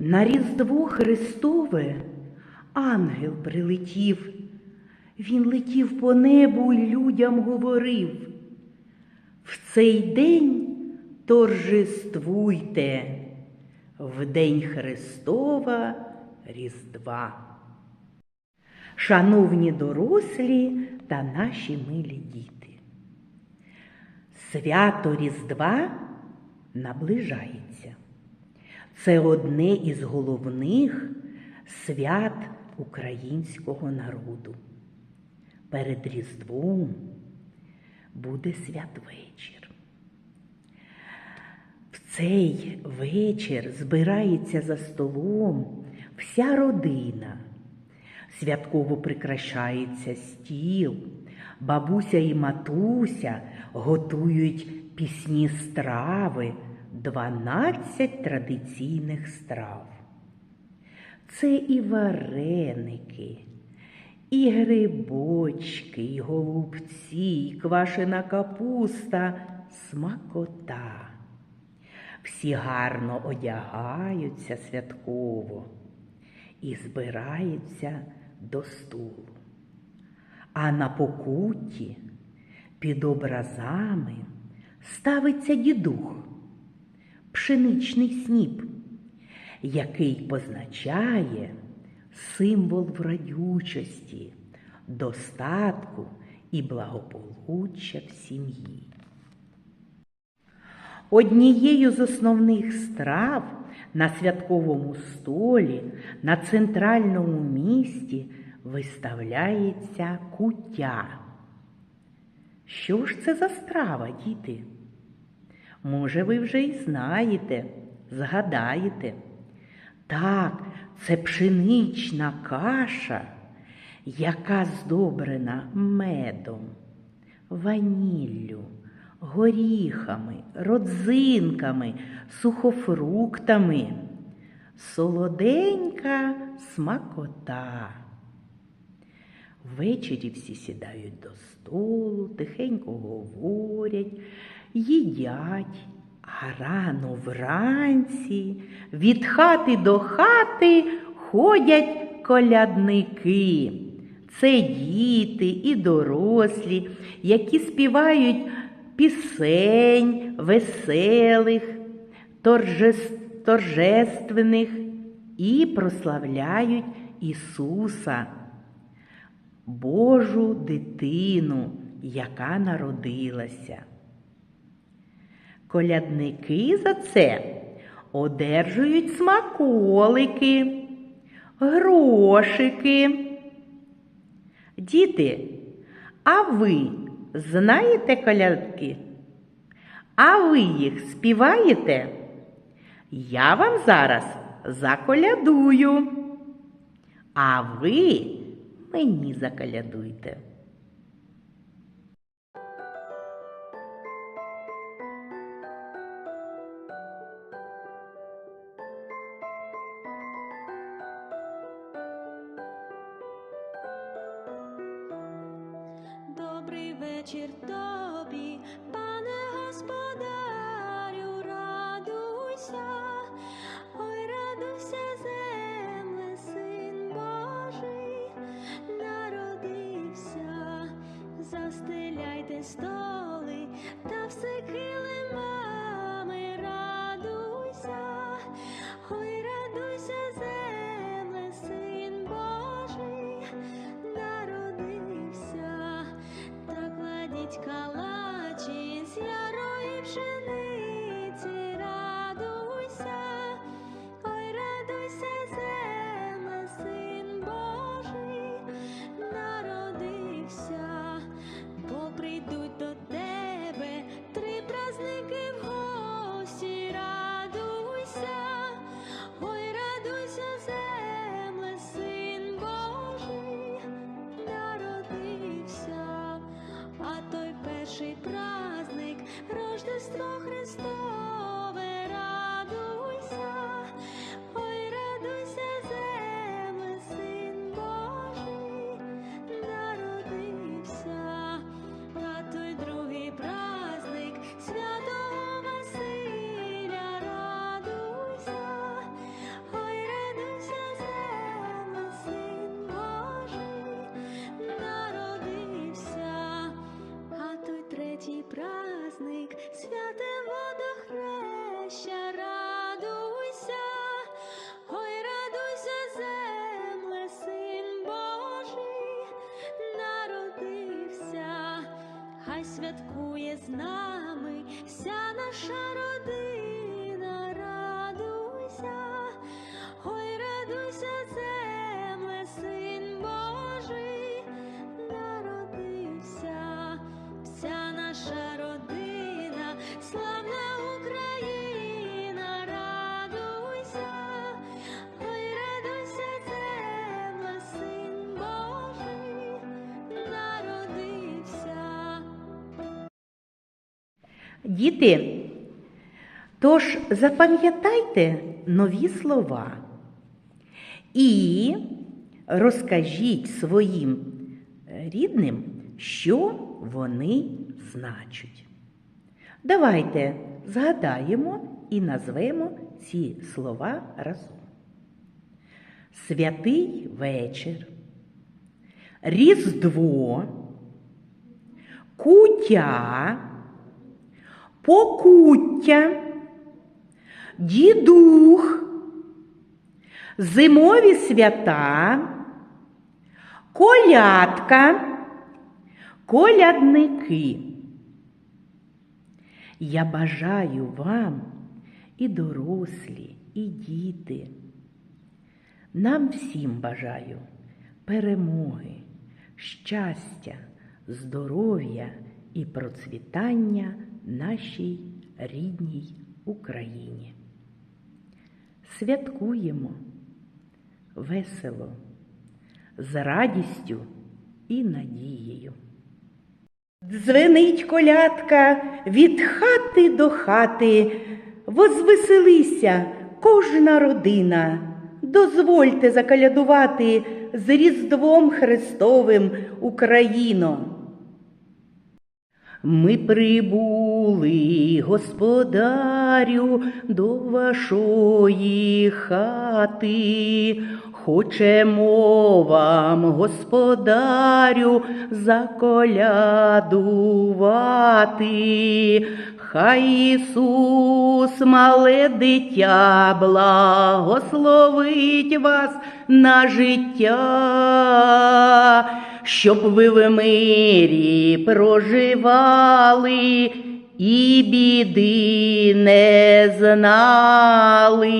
На Різдво Христове ангел прилетів. Він летів по небу і людям говорив. В цей день торжествуйте, в день Христова Різдва. Шановні дорослі та наші милі діти. Свято Різдва наближається. Це одне із головних свят українського народу. Перед Різдвом буде святвечір. В цей вечір збирається за столом вся родина. Святково прикрашається стіл, бабуся і матуся готують пісні страви, 12 традиційних страв. Це і вареники, і грибочки, і голубці, і квашена капуста, смакота. Всі гарно одягаються святково і збираються до столу. А на покутті під образами ставиться дідух, пшеничний сніп, який позначає символ вродючості, достатку і благополуччя в сім'ї. Однією з основних страв на святковому столі на центральному місті виставляється куття. Що ж це за страва, діти? Може, ви вже й знаєте, згадаєте. Так, це пшенична каша, яка здобрена медом, ваніллю, горіхами, родзинками, сухофруктами, солоденька смакота. Ввечері всі сідають до столу, тихенько говорять, їдять, а рано вранці від хати до хати ходять колядники. Це діти і дорослі, які співають пісень веселих, торжественних і прославляють Ісуса. Божу дитину, яка народилася. Колядники за це одержують смаколики, грошики. Діти, а ви знаєте колядки? А ви їх співаєте? Я вам зараз заколядую. А ви мені заколядуйте. Добрий вечір кладіть той перший Хай святкує Діти, тож запам'ятайте нові слова і розкажіть своїм рідним, що вони значать. Давайте згадаємо і назвемо ці слова разом. Святий вечір, Різдво, куття, покуття, дідух, зимові свята, колядка, колядники. Я бажаю вам і дорослі, і діти. Нам всім бажаю перемоги, щастя, здоров'я і процвітання нашій рідній Україні. Святкуємо весело, з радістю і надією. Дзвенить колядка від хати до хати, возвеселися кожна родина. Дозвольте закалядувати з Різдвом Христовим Україно. Ми прибули, господарю, до вашої хати. Хочемо вам, господарю, заколядувати. Хай Ісус, мале дитя, благословить вас на життя, щоб ви в мирі проживали і біди не знали.